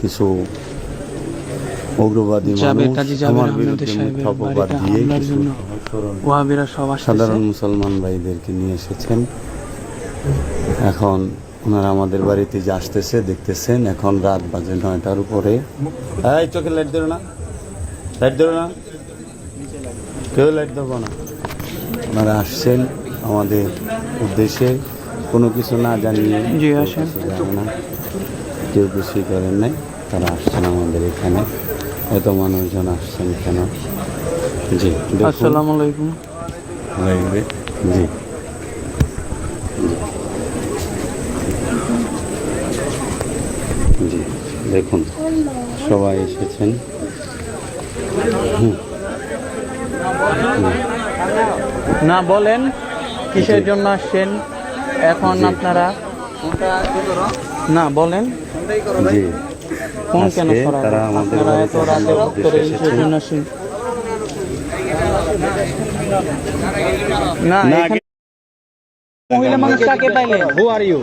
কিছু উগ্রবাদী আমার বিরুদ্ধে দিয়ে কিছু ওয়াহাবিরা সব সাধারণ মুসলমান ভাইদেরকে নিয়ে এসেছেন। এখন ওনারা আমাদের বাড়িতে যে আসতেছে দেখতেছেন এখন রাত বাজে নয়টার উপরে। এই চোখে লাইট দেবো না। লাইট দেবো না। কেউ লাইট দেবো না। ওনারা আসছেন আমাদের উদ্দেশ্যে। কোনো কিছু না জানিয়ে কেউ কিছুই করেন নাই। তারা আসছেন আমাদের এখানে। এত মানুষজন আসছেন কেন? জি আসসালামু আলাইকুম। লাগবে জি। জি দেখুন সবাই এসেছেন। না বলেন কিসের জন্য আসছেন? এখন আপনারা? না বলেন। জি। ফোন কেন তারা আমাদের এত রাতে না মহিলা মানুষ কাকে পাইলেন হু আর ইউ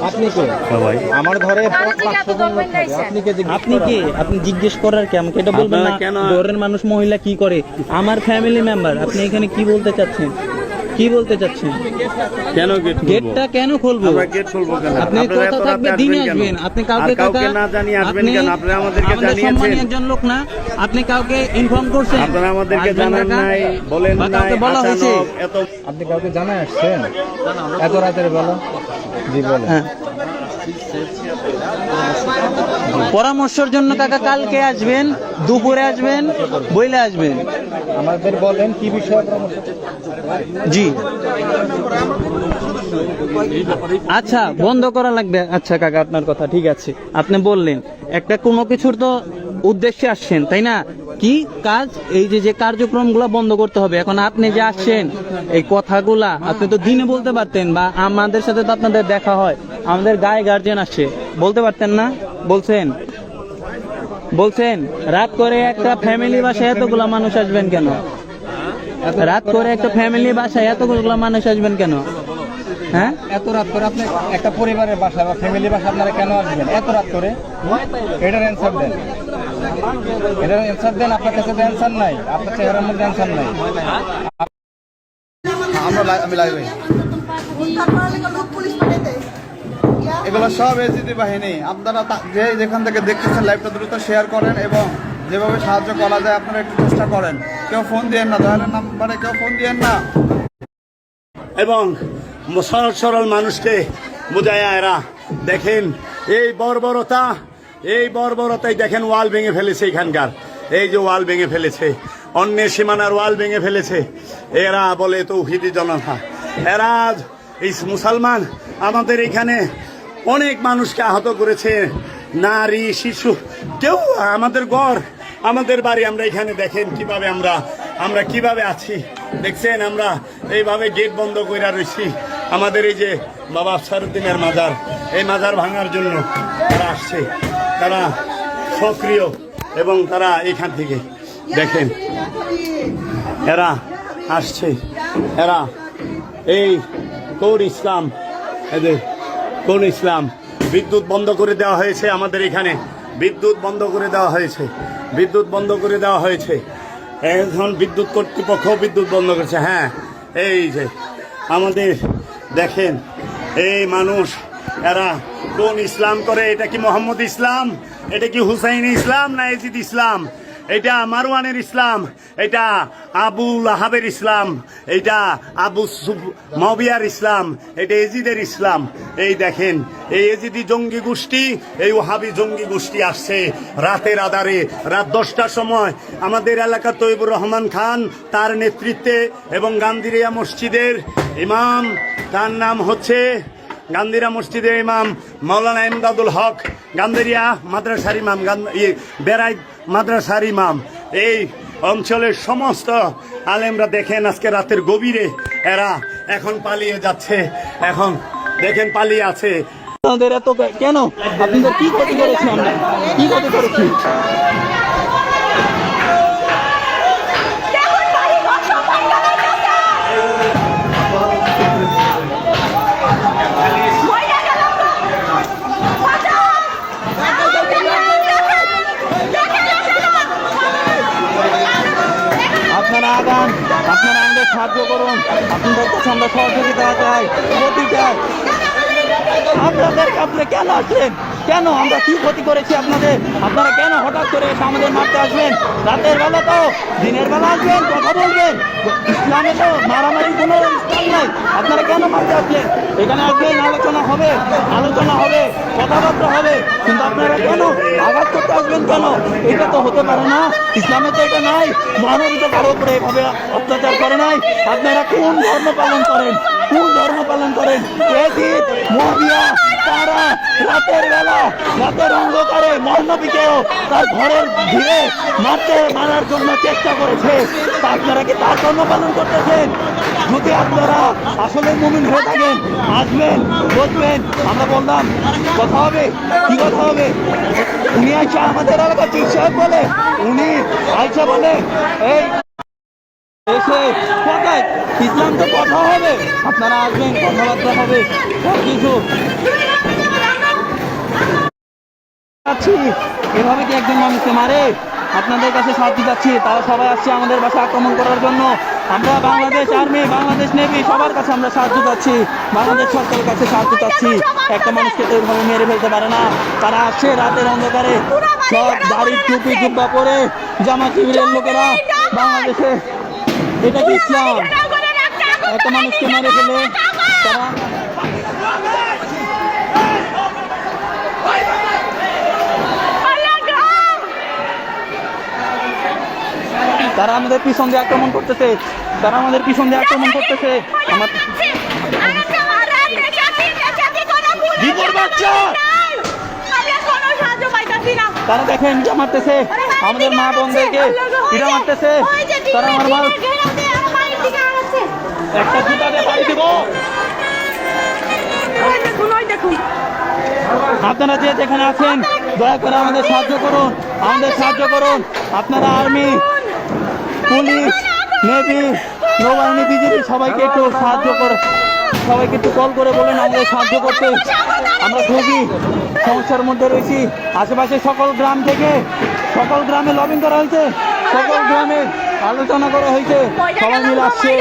আপনি কে? সবাই। আমার ঘরে আপনি কে আপনি কি? আপনি জিজ্ঞেস করার কি? আমাকে এটা বলবেন না। কেন- ঘরের মানুষ মহিলা কি করে? আমার ফ্যামিলি মেম্বার আপনি এখানে কি বলতে চাচ্ছেন? কি বলতে চাচ্ছেন? কেন গেট গেটটা কেন খুলবো? আমরা গেট খুলবো কেন? আপনি কথা থাকবে দিনে আসবেন আপনি কাউকে কাউকে কথা- না জানিয়ে আসবেন কেন? আপনারা আমাদেরকে আমাদের জানিয়েছেন। সম্মানী একজন লোক না আপনি কাউকে ইনফর্ম করছেন? আপনারা আমাদেরকে জানান নাই বলেন নাই কাউকে বলা হয়েছে? এত আপনি কাউকে জানাই আসছেন? এত রাতের বেলা? জি বলেন। হ্যাঁ। পরামর্শের জন্য কাকা কালকে আসবেন দুপুরে আসবেন বইলে আসবেন। আমাদের বলেন কি বিষয়ে পরামর্শ জি। আচ্ছা বন্ধ করা লাগবে। আচ্ছা কাকা, আপনার কথা ঠিক আছে। আপনি বললেন, একটা কোনো কিছুর তো উদ্দেশ্যে আসছেন, তাই না? কি কাজ? এই যে যে কার্যক্রমগুলো বন্ধ করতে হবে, এখন আপনি যে আসছেন, এই কথাগুলা আপনি তো দিনে বলতে পারতেন বা আমাদের সাথে তো আপনাদের দেখা হয়। আমাদের গায়ে গার্জেন আসছে। বলতে পারতেন না? বলছেন? বলছেন, রাত করে একটা ফ্যামিলি বাসায় এতগুলা মানুষ আসবেন কেন? রাত করে একটা ফ্যামিলি বাসায় এতগুলো মানুষ আসবেন কেন? হ্যাঁ? এত রাত করে আপনি একটা পরিবারের বাসা বা ফ্যামিলি বাসা আপনারা কেন আসবেন? এত রাত করে? এটার অ্যান্সার দেন। এটার অ্যান্সার দেন আপনার কাছে তো অ্যান্সার নাই। আপনার চেহারার মধ্যে অ্যান্সার নাই। আমরা আমি লাইভে এগুলো সব এসিডি বাহিনী। আপনারা যে যেখান থেকে দেখতেছেন লাইভটা দ্রুত শেয়ার করেন এবং যেভাবে সাহায্য করা যায়, আপনারা একটু চেষ্টা করেন। কেউ ফোন দিয়েন না দয়ালের নাম্বারে কেউ ফোন দিয়েন না। এবং সরল সরল মানুষকে বুঝায় এরা দেখেন, এই বর্বরতা, এই বর্বরতাই দেখেন ওয়াল ভেঙে ফেলেছে এখানকার। এই যে ওয়াল ভেঙে ফেলেছে, অন্যের সীমানার ওয়াল ভেঙে ফেলেছে, এরা বলে তো তৌহিদি জনতা। এরা এই মুসলমান, আমাদের এখানে অনেক মানুষকে আহত করেছে, নারী, শিশু, কেউ আমাদের গড় আমাদের বাড়ি আমরা এখানে দেখেন কীভাবে আমরা আমরা কীভাবে আছি। দেখছেন আমরা এইভাবে গেট বন্ধ করে রয়েছি আমাদের এই যে বাবা আফসারুদ্দিনের মাজার, এই মাজার ভাঙার জন্য তারা আসছে। তারা সক্রিয় এবং তারা এখান থেকে দেখেন, এরা আসছে। এরা এই কোন ইসলাম, এদের কোন ইসলাম? বিদ্যুৎ বন্ধ করে দেওয়া হয়েছে আমাদের এখানে। বিদ্যুৎ বন্ধ করে দেওয়া হয়েছে। বিদ্যুৎ বন্ধ করে দেওয়া হয়েছে। এখন বিদ্যুৎ কর্তৃপক্ষ বিদ্যুৎ বন্ধ করেছে। হ্যাঁ এই যে আমাদের দেখেন, এই মানুষ, এরা কোন ইসলাম করে? এটা কি মোহাম্মদ ইসলাম? এটা কি হুসাইন ইসলাম না এজিদ ইসলাম? এটা মারওয়ানের ইসলাম এটা আবু লাহাবের ইসলাম এটা আবু মবিয়ার ইসলাম এটা এজিদের ইসলাম। এই দেখেন এই এজিদি জঙ্গি গোষ্ঠী এই ওহাবি জঙ্গি গোষ্ঠী আসছে রাতের আধারে রাত দশটার সময়। আমাদের এলাকা তৈবুর রহমান খান তার নেতৃত্বে এবং গান্ধীরিয়া মসজিদের ইমাম তার নাম হচ্ছে গান্ধীরা মসজিদের ইমাম মৌলানা ইমদাদুল হক গান্ধীরিয়া মাদ্রাসার ইমাম গান- ইয়ে, বেড়াই মাদ্রাসার ইমাম। এই অঞ্চলের সমস্ত আলেমরা দেখেন আজকে রাতের গভীরে। এরা এখন পালিয়ে যাচ্ছে। এখন দেখেন পালিয়ে আছে। কেন? আপনাদের কি ক্ষতি করেছি আমরা? কি ক্ষতি করেছি? আপনারা আমাদের সাহায্য করুন। আপনাদের কাছে আমরা সহযোগিতা চাই আপনাদের কাছে কেন আসলেন? কেন আমরা কি ক্ষতি করেছি আপনাদের? আপনারা কেন হঠাৎ করে এসে আমাদের মারতে আসবেন? রাতের বেলা তো, দিনের বেলা আসবেন, কথা বলবেন। ইসলামে তো মারামারি কোনো স্থান নাই। আপনারা কেন মারতে আসলেন? এখানে আসবেন, আলোচনা হবে আলোচনা হবে, কথাবার্তা হবে। কিন্তু আপনারা কেন আঘাত করতে আসবেন কেন? এটা তো হতে পারে না। ইসলামে তো এটা নাই। মহানবী তো কারও উপরে এভাবে অত্যাচার করে নাই। আপনারা কোন ধর্ম পালন করেন? কোন ধর্ম পালন করেন এজিদ মহাবিয়া তারা রাতের বেলা রাতের অন্ধকারে মহানবীকেও তার ঘরের ঘিরে মারতে মারার জন্য চেষ্টা করেছে। আপনারা কি তার ধর্ম পালন করতেছেন? যদি আপনারা আসলে মুমিন হয়ে থাকেন, আসবেন, বসবেন, আমরা বললাম, কথা হবে, কি কথা হবে? উনি আইসা আমাদের এলাকা চিকিৎসক বলে, উনি আইসা বলে, এই এসে কোথায় ইসলাম তো কথা হবে, আপনারা আসবেন, কথাবার্তা হবে সব কিছু এভাবে কি একজন মানুষকে মারে? আপনাদের কাছে সাহায্য চাচ্ছি, তারা সবাই আসছে আমাদের বাসা আক্রমণ করার জন্য। আমরা বাংলাদেশ আর্মি, বাংলাদেশ নেভি, সবার কাছে আমরা সাহায্য চাচ্ছি, বাংলাদেশ সরকারের কাছে সাহায্য চাচ্ছি। একটা মানুষকে তো এইভাবে মেরে ফেলতে পারে না। তারা আসছে রাতের অন্ধকারে, সব দাড়ি টুপি জুব্বা পরে জামা শিবিরের লোকেরা বাংলাদেশে এটা কি ইসলাম একটা মানুষকে মেরে ফেলে? তারা তারা আমাদের পিছন দিয়ে আক্রমণ করতেছে তারা আমাদের পিছন দিয়ে আক্রমণ করতেছে। আমার তারা দেখেন ইটা মারতেছে। আমাদের মা বোনদেরকে ইটা মারতেছে। তারা আমার একটা জুতা দিয়ে বাড়ি দিব। আপনারা যে যেখানে আছেন দয়া করে আমাদের সাহায্য করুন আমাদের সাহায্য করুন। আপনারা আর্মি পুলিশ নেভি নৌবাহিনী বিজেপি সবাইকে একটু সাহায্য করে সবাইকে একটু কল করে বলেন আমাদের সাহায্য করতে। আমরা খুবই সমস্যার মধ্যে রয়েছি। আশেপাশে সকল গ্রাম থেকে সকল গ্রামে লবিং করা হয়েছে। সকল গ্রামে আলোচনা করা হয়েছে সবাই মিলে আসছে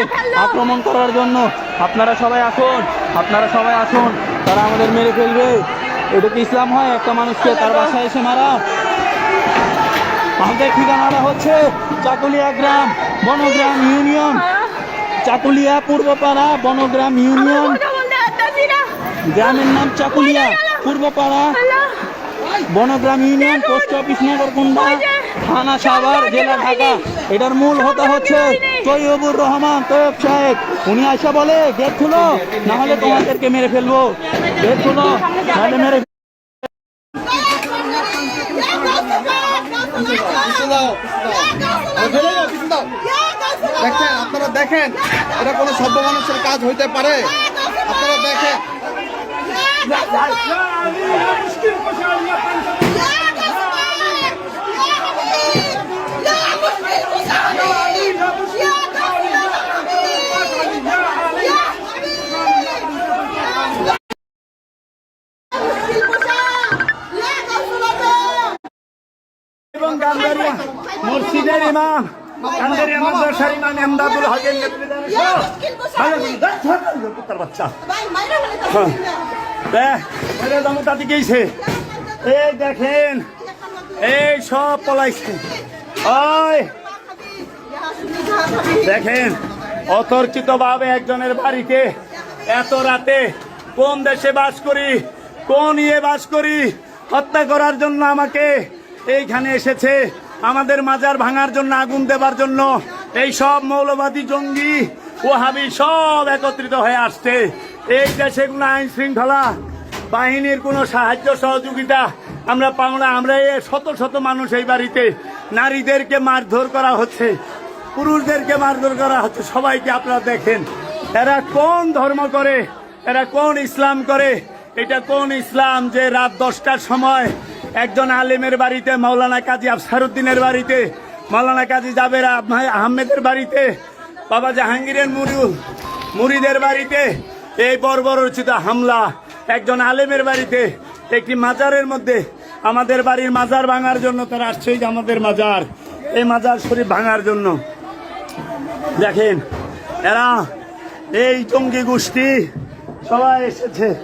আক্রমণ করার জন্য। আপনারা সবাই আসুন আপনারা সবাই আসুন তারা আমাদের মেরে ফেলবে। এটা কি ইসলাম হয়? একটা মানুষকে তার বাসায় এসে মারা? আমাদের ঠিকানাটা হচ্ছে চাকুলিয়া গ্রাম বনগ্রাম ইউনিয়ন। চাকুলিয়া পূর্বপাড়া বনগ্রাম ইউনিয়ন। গ্রামের নাম Chakulia Purbapara. Bongram union post office Nagarkunda থানা সাভার জেলা ঢাকা। এটার মূল হতা হচ্ছে তৈয়বুর রহমান তৈয়ব সাহেব উনি আসা বলে গেট খুলো না হলে তোমাদেরকে মেরে ফেলব গেট খুলো নাহলে মেরে দেখেন আপনারা দেখেন এটা কোনো সভ্য মানুষের কাজ হইতে পারে আপনারা দেখেন মসজিদের ইমাম গান্ধারিয়া মাদ্রাসার ইমাম এমদাদুল হকের নেতৃত্বে পুত্র বাচ্চা। দেখ দামোটাতে গেছে। এই দেখেন। এই সব পলাইছে। ওই। দেখেন অতর্কিত ভাবে একজনের বাড়িতে এত রাতে কোন দেশে বাস করি কোন ইয়ে বাস করি হত্যা করার জন্য আমাকে এইখানে এসেছে। আমাদের মাজার ভাঙার জন্য, আগুন দেবার জন্য এই সব মৌলবাদী জঙ্গি ওহাবি সব একত্রিত হয়ে আসছে। এই দেশে কোনো আইন শৃঙ্খলা, বাহিনীর কোনো সাহায্য সহযোগিতা, আমরা পাবো না। আমরা শত শত মানুষ এই বাড়িতে, নারীদেরকে মারধর করা হচ্ছে, পুরুষদেরকে মারধর করা হচ্ছে। সবাইকে আপনারা দেখেন, এরা কোন ধর্ম করে, এরা কোন ইসলাম করে, এটা কোন ইসলাম যে রাত দশটার সময় একজন আলেমের বাড়িতে, মাওলানা কাজী আফসারুদ্দিনের বাড়িতে, মাওলানা কাজী জাবের আহ- আহমেদের বাড়িতে, বাবা জাহাঙ্গীরের মুরু মুরিদের বাড়িতে, এই বর্বরচিত হামলা। একজন আলেমের বাড়িতে, একটি মাজারের মধ্যে। আমাদের বাড়ির মাজার ভাঙার জন্য তারা আসছে আমাদের মাজার। এই মাজার শরীফ ভাঙার জন্য। দেখেন, এরা এই জঙ্গি গোষ্ঠী, সবাই এসেছে।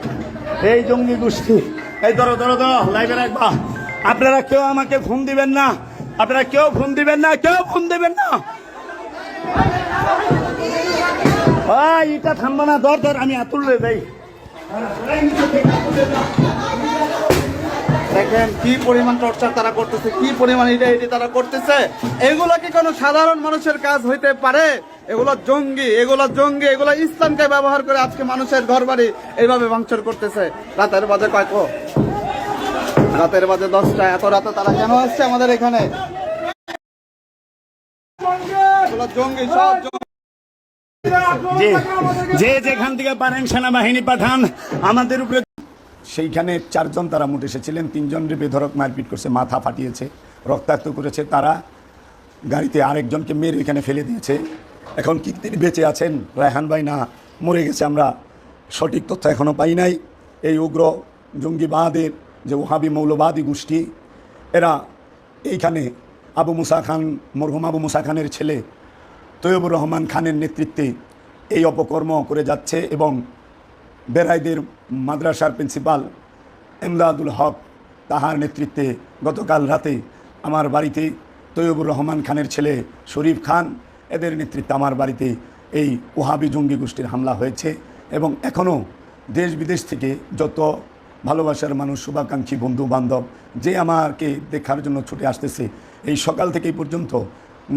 এই জঙ্গি গোষ্ঠী। এই ধরো ধরো ধরো, লাইভে রাখবা। আপনারা কেউ আমাকে ফোন দিবেন না? আপনারা কেউ ফোন দিবেন না? কেউ ফোন দিবেন না? এটা থামবো না, ধর ধর, আমি আতুল রে ভাই দেখেন কি পরিমাণ টর্চার তারা করতেছে, কি পরিমাণ এটা এটি তারা করতেছে। এগুলো কি কোনো সাধারণ মানুষের কাজ হইতে পারে? এগুলো জঙ্গি এগুলো জঙ্গি, এগুলো ইসলামকে ব্যবহার করে আজকে মানুষের ঘর বাড়ি এইভাবে ভাঙচুর করতেছে। রাতের বাজে কয় কো? রাতের বাজে দশটা, এত রাতে তারা কেন আসছে আমাদের এখানে? যে যেখান থেকে পারেন সেনাবাহিনী পাঠান, আমাদের উপরে সেইখানে চারজন তারা মুঠ এসেছিলেন তিনজনের বেধরক মারপিট করছে, মাথা ফাটিয়েছে, রক্তাক্ত করেছে তারা। গাড়িতে আরেকজনকে মেরে এখানে ফেলে দিয়েছে। এখন কি তিনি বেঁচে আছেন? রায়হান ভাই, না, মরে গেছে আমরা। সঠিক তথ্য এখনও পাই নাই। এই উগ্র জঙ্গিবাদের যে ওহাবি মৌলবাদী গোষ্ঠী, এরা এইখানে আবু মুসা খান, মরহুম আবু মুসা খানের ছেলে তৈয়বুর রহমান খানের নেতৃত্বে এই অপকর্ম করে যাচ্ছে এবং বেরাইদের মাদ্রাসার প্রিন্সিপাল এমদাদুল হক তাহার নেতৃত্বে গতকাল রাতে আমার বাড়িতে তৈয়বুর রহমান খানের ছেলে শরীফ খান, এদের নেতৃত্বে আমার বাড়িতে এই ওহাবি জঙ্গি গোষ্ঠীর হামলা হয়েছে এবং এখনও দেশ বিদেশ থেকে যত ভালোবাসার মানুষ, শুভাকাঙ্ক্ষী বন্ধু বান্ধব, যে আমাকে দেখার জন্য ছুটে আসতেছে, এই সকাল থেকে এই পর্যন্ত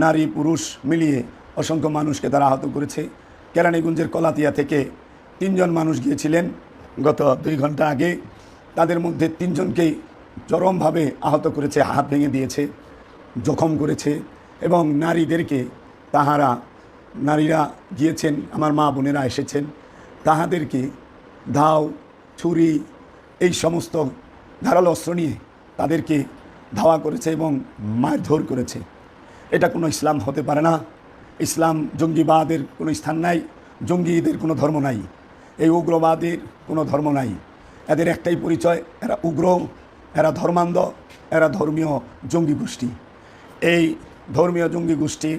নারী, পুরুষ মিলিয়ে অসংখ্য মানুষকে তারা আহত করেছে। কেরানীগঞ্জের কলাতিয়া থেকে তিনজন মানুষ গিয়েছিলেন গত দুই ঘণ্টা আগে। তাদের মধ্যে তিনজনকেই চরমভাবে আহত করেছে, হাত ভেঙে দিয়েছে, জখম করেছে এবং নারীদেরকে তাহারা, নারীরা গিয়েছেন, আমার মা বোনেরা এসেছেন, তাহাদেরকে ধাও ছুরি এই সমস্ত ধারালো অস্ত্র নিয়ে তাদেরকে ধাওয়া করেছে এবং মারধর করেছে। এটা কোনো ইসলাম হতে পারে না। ইসলাম জঙ্গিবাদের কোনো স্থান নাই, জঙ্গিদের কোনো ধর্ম নাই। এই উগ্রবাদের কোনো ধর্ম নাই। এদের একটাই পরিচয়, এরা উগ্র, এরা ধর্মান্ধ, এরা ধর্মীয় জঙ্গি গোষ্ঠী। এই ধর্মীয় জঙ্গি গোষ্ঠী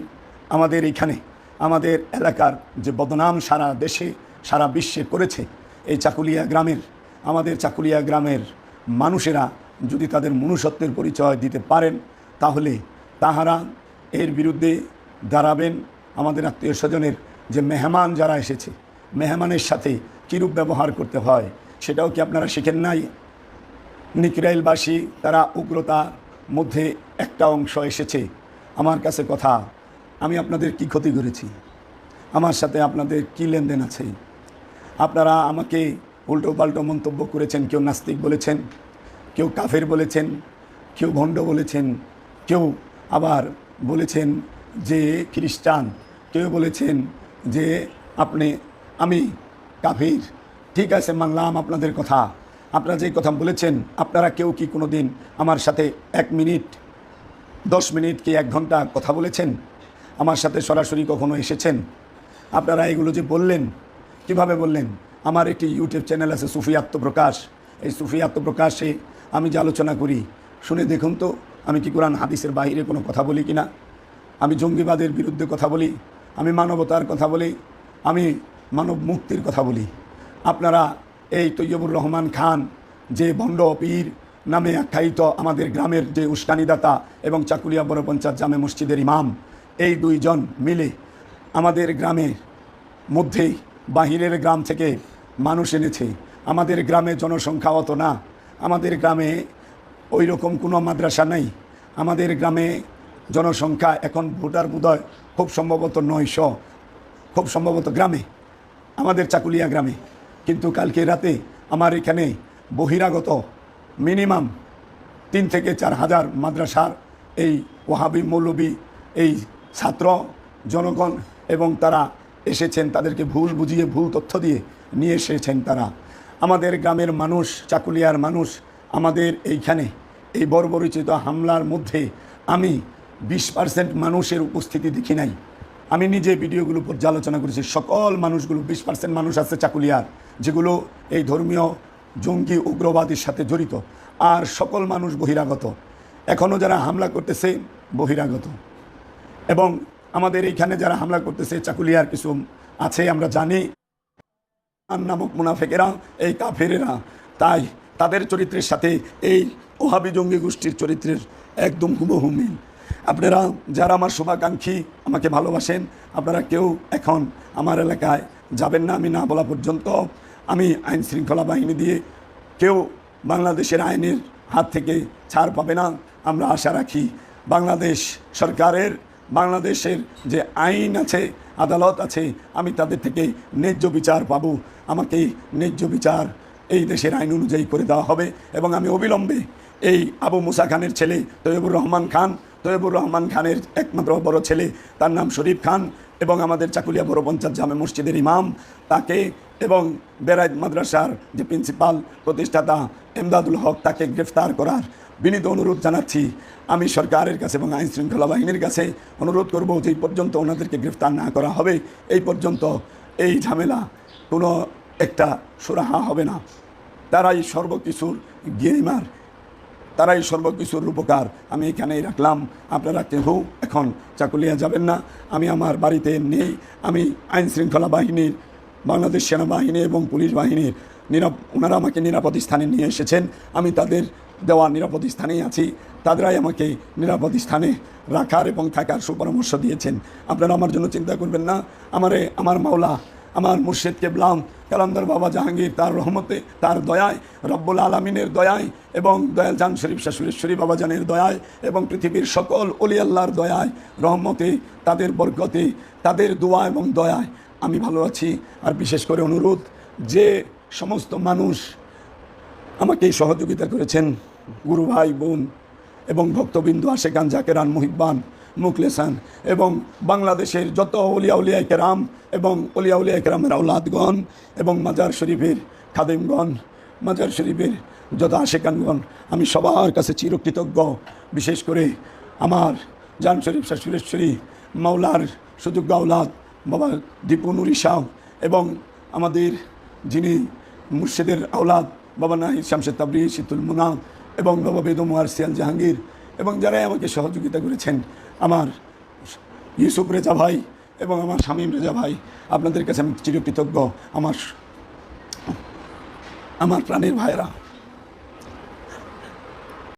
আমাদের এইখানে আমাদের এলাকার যে বদনাম সারা দেশে, সারা বিশ্বে করেছে, এই চাকুলিয়া গ্রামের আমাদের চাকুলিয়া গ্রামের মানুষেরা যদি তাদের মনুষ্যত্বের পরিচয় দিতে পারেন, তাহলে তাহারা এর বিরুদ্ধে দাঁড়াবেন। আমাদের আত্মীয় স্বজনের যে মেহমান যারা এসেছে, মেহমানের সাথে কীরূপ ব্যবহার করতে হয়, সেটাও কি আপনারা শিখেন নাই? নিকরাইলবাসী, তারা উগ্রতার মধ্যে একটা অংশ এসেছে। আমার কাছে কথা, আমি আপনাদের কি ক্ষতি করেছি? আমার সাথে আপনাদের কি লেনদেন আছে? আপনারা আমাকে উল্টো পাল্টো মন্তব্য করেছেন, কেউ নাস্তিক বলেছেন, কেউ কাফের বলেছেন, কেউ ভণ্ড বলেছেন, কেউ আবার বলেছেন যে খ্রিস্টান, কেউ বলেছেন যে আপনি, আমি কাফির। ঠিক আছে, মানলাম আপনাদের কথা। আপনারা যে কথা বলেছেন, আপনারা কেউ কি কোনো দিন আমার সাথে এক মিনিট, দশ মিনিট কি এক ঘণ্টা কথা বলেছেন? আমার সাথে সরাসরি কখনো এসেছেন? আপনারা এগুলো যে বললেন, কীভাবে বললেন? আমার একটি ইউটিউব চ্যানেল আছে সুফি আত্মপ্রকাশ। এই সুফি আত্মপ্রকাশে আমি যে আলোচনা করি, শুনে দেখুন তো, আমি কি কোরআন হাদিসের বাহিরে কোনো কথা বলি কি না আমি জঙ্গিবাদের বিরুদ্ধে কথা বলি, আমি মানবতার কথা বলি, আমি মানব মুক্তির কথা বলি। আপনারা এই তৈয়বুর রহমান খান, যে ভণ্ড পীর নামে আখ্যায়িত আমাদের গ্রামের যে উস্কানিদাতা এবং চাকুলিয়া বড় পঞ্চায়েত জামে মসজিদের ইমাম, এই দুইজন মিলে আমাদের গ্রামের মধ্যেই, বাহিরের গ্রাম থেকে মানুষ এনেছে। আমাদের গ্রামে জনসংখ্যা অত না। আমাদের গ্রামে ওই রকম কোনো মাদ্রাসা নেই। আমাদের গ্রামে জনসংখ্যা এখন ভোটার বোধহয় খুব সম্ভবত নয়শো, খুব সম্ভবত গ্রামে, আমাদের চাকুলিয়া গ্রামে। কিন্তু কালকে রাতে আমার এখানে বহিরাগত মিনিমাম তিন থেকে চার হাজার মাদ্রাসার এই ওহাবি মৌলবী, এই ছাত্র, জনগণ এবং তারা এসেছেন তাদেরকে ভুল বুঝিয়ে, ভুল তথ্য দিয়ে নিয়ে এসেছেন তারা। আমাদের গ্রামের মানুষ, চাকুলিয়ার মানুষ, আমাদের এইখানে এই বর্বরিচিত হামলার মধ্যে আমি বিশ পার্সেন্ট মানুষের উপস্থিতি দেখি নাই। আমি নিজে ভিডিওগুলো পর্যালোচনা করেছি, সকল মানুষগুলো, বিশ পার্সেন্ট মানুষ আছে চাকুলিয়ার, যেগুলো এই ধর্মীয় জঙ্গি উগ্রবাদের সাথে জড়িত। আর সকল মানুষ বহিরাগত। এখনও যারা হামলা করতেছে, বহিরাগত। এবং আমাদের এইখানে যারা হামলা করতেছে, চাকুলিয়ার কিছু আছে, আমরা জানি। আর নামক মুনাফেকেরা এই কাফেরেরা। তাই তাদের চরিত্রের সাথে এই ওহাবি জঙ্গি গোষ্ঠীর চরিত্রের একদম হুবহু মিল। আপনারা যারা আমার শুভাকাঙ্ক্ষী আমাকে ভালোবাসেন, আপনারা কেউ এখন আমার এলাকায় যাবেন না, আমি না বলা পর্যন্ত। আমি আইন শৃঙ্খলা বাহিনী দিয়ে কেউ বাংলাদেশের আইনের হাত থেকে ছাড় পাবে না। আমরা আশা রাখি বাংলাদেশ সরকারের বাংলাদেশের যে আইন আছে, আদালত আছে, আমি তাদের থেকে ন্যায্য বিচার পাবো। আমাকে ন্যায্য বিচার এই দেশের আইন অনুযায়ী করে দেওয়া হবে এবং আমি অবিলম্বে এই আবু মুসা খানের ছেলে তৈবুর রহমান খান তৈবুর রহমান খানের একমাত্র বড় ছেলে, তার নাম শরীফ খান এবং আমাদের চাকুলিয়া বড় পঞ্চায়েত জামে মসজিদের ইমাম। তাকে এবং বেরাইদ মাদ্রাসার যে প্রিন্সিপাল প্রতিষ্ঠাতা এমদাদুল হক তাকে গ্রেফতার করার বিনীত অনুরোধ জানাচ্ছি, আমি সরকারের কাছে এবং আইন শৃঙ্খলা বাহিনীর কাছে অনুরোধ করব যে পর্যন্ত ওনাদেরকে গ্রেফতার না করা হবে। এই পর্যন্ত এই ঝামেলা কোনো একটা সুরাহা হবে না। তারাই সর্বকিছুর গেমার তারাই সর্বকিছুর রূপকার। আমি এখানেই রাখলাম। আপনারা কেউ এখন চাকুলিয়া যাবেন না। আমি আমার বাড়িতে নেই। আমি আইন শৃঙ্খলা বাহিনীর, বাংলাদেশ সেনাবাহিনী এবং পুলিশ বাহিনীর নিরাপ, ওনারা আমাকে নিরাপদ স্থানে নিয়ে এসেছেন। আমি তাদের দেওয়া নিরাপদ স্থানেই আছি। তাদেরাই আমাকে নিরাপদ স্থানে রাখার এবং থাকার সুপরামর্শ দিয়েছেন। আপনারা আমার জন্য চিন্তা করবেন না। আমারে, আমার মাওলা, আমার মুর্শিদ কেবলাম কালান্দার বাবা জাহাঙ্গীর, তার রহমতে, তার দয়ায়, রব্বুল আলমিনের দয়ায় এবং দয়াল জান শরীফ শাহ সুরেশ্বরী বাবাজানের দয়ায় এবং পৃথিবীর সকল অলি আল্লাহর দয়ায়, রহমতে, তাদের বরকতে, তাদের দোয়া এবং দয়ায় আমি ভালো আছি। আর বিশেষ করে অনুরোধ, যে সমস্ত মানুষ আমাকে সহযোগিতা করেছেন গুরু ভাই, বোন এবং ভক্তবিন্দু আশেকান জাকেরান মুহিব্বান মুখলেসান এবং বাংলাদেশের যত অলিয়া উলিয়া কেরাম এবং অলিয়া উলিয়া কেরামের আউলাদগণ এবং মাজার শরীফের খাদেমগণ, মাজার শরীফের যত আশেকানগণ আমি সবার কাছে চিরকৃতজ্ঞ। বিশেষ করে আমার জান শরীফ শাহ সুরেশ্বরী মাওলার সুযোগ্য আউলাদ বাবা দীপুনুরি শাহ এবং আমাদের যিনি মুর্শিদের আওলাদ বাবা নাহিদ শামশেদ তাবরি, শীতুল মুনা এবং বাবা বেদম সিয়াল জাহাঙ্গীর এবং যারাই আমাকে সহযোগিতা করেছেন, আমার ইউসুফ রেজা ভাই এবং আমার স্বামীম রেজা ভাই, আপনাদের কাছে আমি চিরকৃতজ্ঞ। আমার আমার প্রাণের ভাইরা